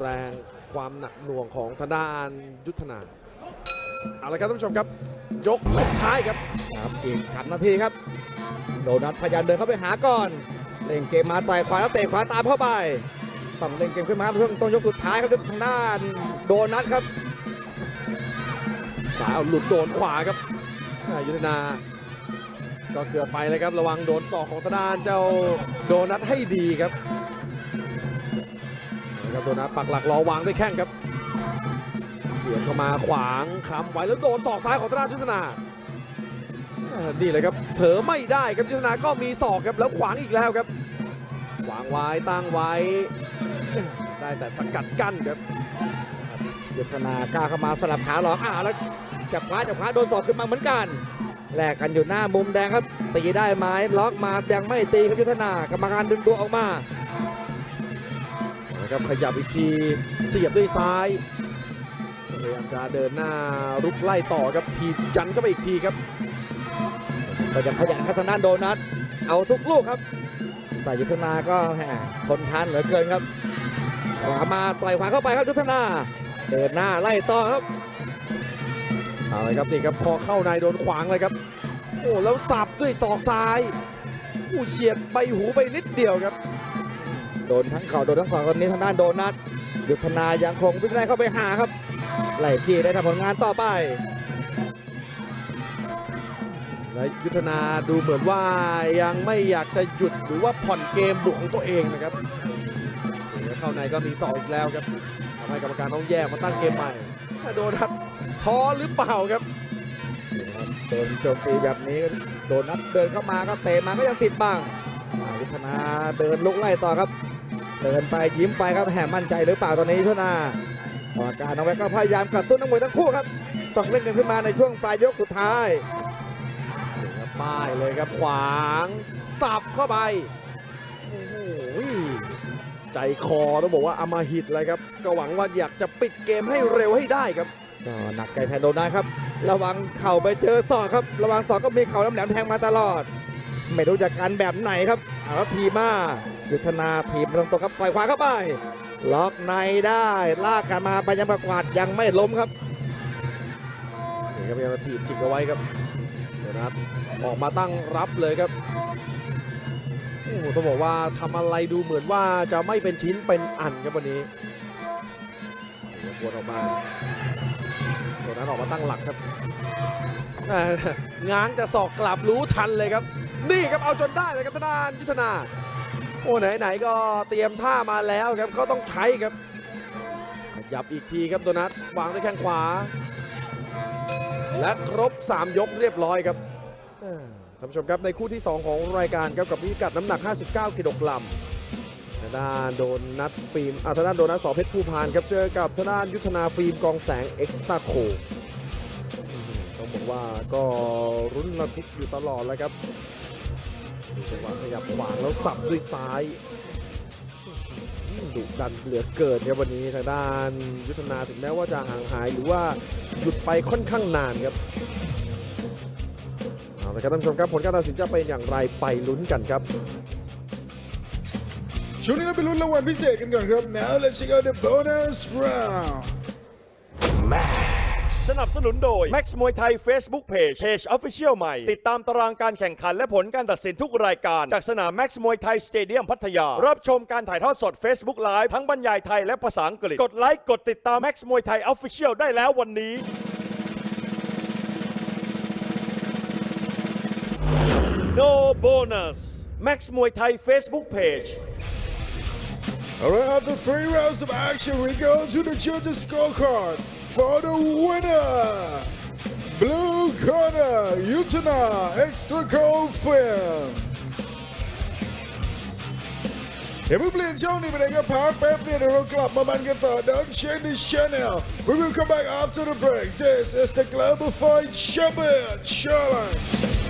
แรงความหนักหน่วงของทางด้านยุทธนาเอาละครับท่านผู้ชมครับ ยกสุดท้ายครับครับอีกขับนาทีครับ โดนัทพยายามเดินเข้าไปหาก่อนเล่นเกมมาต่อยขวาแล้วเตะขวาตามเข้าไปต้องเล่นเกมขึ้นมาเพื่อต้องยกสุดท้ายครับทางด้านโดนัทครับสายเอาหลุดโดนขวาครับอ่ายุทธนา ก็เกือบไปเลยครับ ระวังโดนศอกของทางด้านเจ้าโดนัทให้ดีครับ นะครับโดนัทปักหลักรอวางด้วยแข้งครับเบียดเข้ามาขวางค้ำไว้แล้วโดนศอกซ้ายของทางด้านยุทธนานี่เลยครับเผลอไม่ได้ครับยุทธนาก็มีศอกครับแล้วขวางอีกแล้วครับวางไว้ตั้งไว้ ได้แต่สกัดกั้นครับยุทธนากล้าเข้ามาสลับขาหลอกอ่าแล้วจับขวาจับขวาโดนสอกขึ้นมาเหมือนกันแลกกันอยู่หน้ามุมแดงครับตีได้ไหมล็อกมายังไม่ตีครับยุทธนากรรมการดึงตัวออกมา ครับขยับอีกทีเสียบด้วยซ้ายพยายามจะเดินหน้ารุกไล่ต่อครับทีบยันเข้าไปอีกทีครับก็จะขยันครับทางด้านโดนัทเอาทุกลูกครับแต่ยุทธนาก็แหมทนทานเหลือเกินครับขวามาต่อยขวาเข้าไปครับยุทธนาเดินหน้าไล่ต่อครับเอาเลยครับนี่ครับพอเข้าในโดนขวางเลยครับ โอ้แล้วสับด้วยศอกซ้ายอู้เฉียดใบหูไปนิดเดียวครับ โดนทั้งเข่าโดนทั้งศอกคนนี้ทางด้านโดนัทยุทธนายังคงวิ่งไล่เข้าไปหาครับไล่ที่ได้ทำผลงานต่อไป และยุทธนาดูเหมือนว่ายังไม่อยากจะหยุดหรือว่าผ่อนเกมบุกของตัวเองนะครับเข้าในก็มีศอกอีกแล้วครับทำให้กรรมการต้องแยกมาตั้งเกมใหม่โดนครับท้อหรือเปล่าครับโดนโจมตีแบบนี้โดนัทเดินเข้ามาก็เตะมาก็ยังติดบ้างยุทธนาเดินลุกไล่ต่อครับ เดินไปยิ้มไปครับแหมมั่นใจหรือเปล่าตอนนี้ยุทธนากรรมการเอาไว้ก็พยายามกระตุ้นนักมวยทั้งคู่ครับต้องเล่นกันขึ้นมาในช่วงปลายยกสุดท้ายนี่ครับป้ายเลยครับขวางสับเข้าไปโอ้โหใจคอต้องบอกว่าอำมาหิตเลยครับก็หวังว่าอยากจะปิดเกมให้เร็วให้ได้ครับก็หนักใจแทนโดนัทครับ ระวังเข่าไปเจอศอกครับ ระวังศอกก็มีเข่าแหลมๆแทงมาตลอด ไม่รู้จักการแบบไหนครับเอาแล้วทีมา ยุทธนาทีมตรงตัวครับปล่อยขวาเข้าไป ล็อกในได้ลากกันมาไปยังประกวาดยังไม่ล้มครับนี่ครับพยายามถีบจิกเอาไว้ครับเดี๋ยวนะออกมาตั้งรับเลยครับโอ้โหต้องบอกว่าทำอะไรดูเหมือนว่าจะไม่เป็นชิ้นเป็นอันครับวันนี้นี่ครับวนออกมาตัวนั้นออกมาตั้งหลักครับง้างจะสอกกลับรู้ทันเลยครับ นี่ครับเอาจนได้เลยครับทางด้านยุทธนา อ้ไหนๆก็เตรียมท่ามาแล้วครับก็ต้องใช้ครับขยับอีกทีครับโดนัทวางด้วยแข้งขวา และครบ 3 ยกเรียบร้อยครับท่านผู้ชมครับในคู่ที่ 2 ของรายการครับกับพิกัดน้ำหนัก 59 กิโลกรัมทางด้านโดนนัดฟิล์มอ่าทางด้านโดนัทสอเพชรภูพานครับเจอกับทางด้านยุทธนาฟิล์มกองแสงเอ็กซ์ตาโคต้องบอกว่าก็รุนระทึกอยู่ตลอดแล้วครับ จังหวะขยับขวางแล้วสับด้วยซ้ายดุดันเหลือเกินครับวันนี้ทางด้านยุทธนาถึงแม้ว่าจะห่างหายหรือว่าหยุดไปค่อนข้างนานครับเอาละครับท่านผู้ชมครับผลการตัดสินจะเป็นอย่างไรไปลุ้นกันครับช่วงนี้เราไปลุ้นรางวัลพิเศษกันก่อนครับ Now let's check out the bonus round สนับสนุนโดย Max มวยไทย Facebook Page Page Official ใหม่ ติดตามตารางการแข่งขันและผลการตัดสินทุกรายการ จากสนาม Max มวยไทยสเตเดียมพัทยา รับชมการถ่ายทอดสด Facebook Live ทั้งบรรยายไทยและภาษาอังกฤษ กดไลค์กดติดตาม Max มวยไทย Official ได้แล้ววันนี้ No bonus Max มวยไทย Facebook Page Alright, after three rounds of action, we go to the judges' scorecard for the winner. Blue corner, Utana Extra Cold Film. เดี๋ยวเพิ่งเปลี่ยนช่องนี้ไปไหนก็พักแป๊บเดียวเดี๋ยวเรากลับมามันกันต่อ Don't change the channel. We will come back after the break. This is the Global Fight Champion Challenge.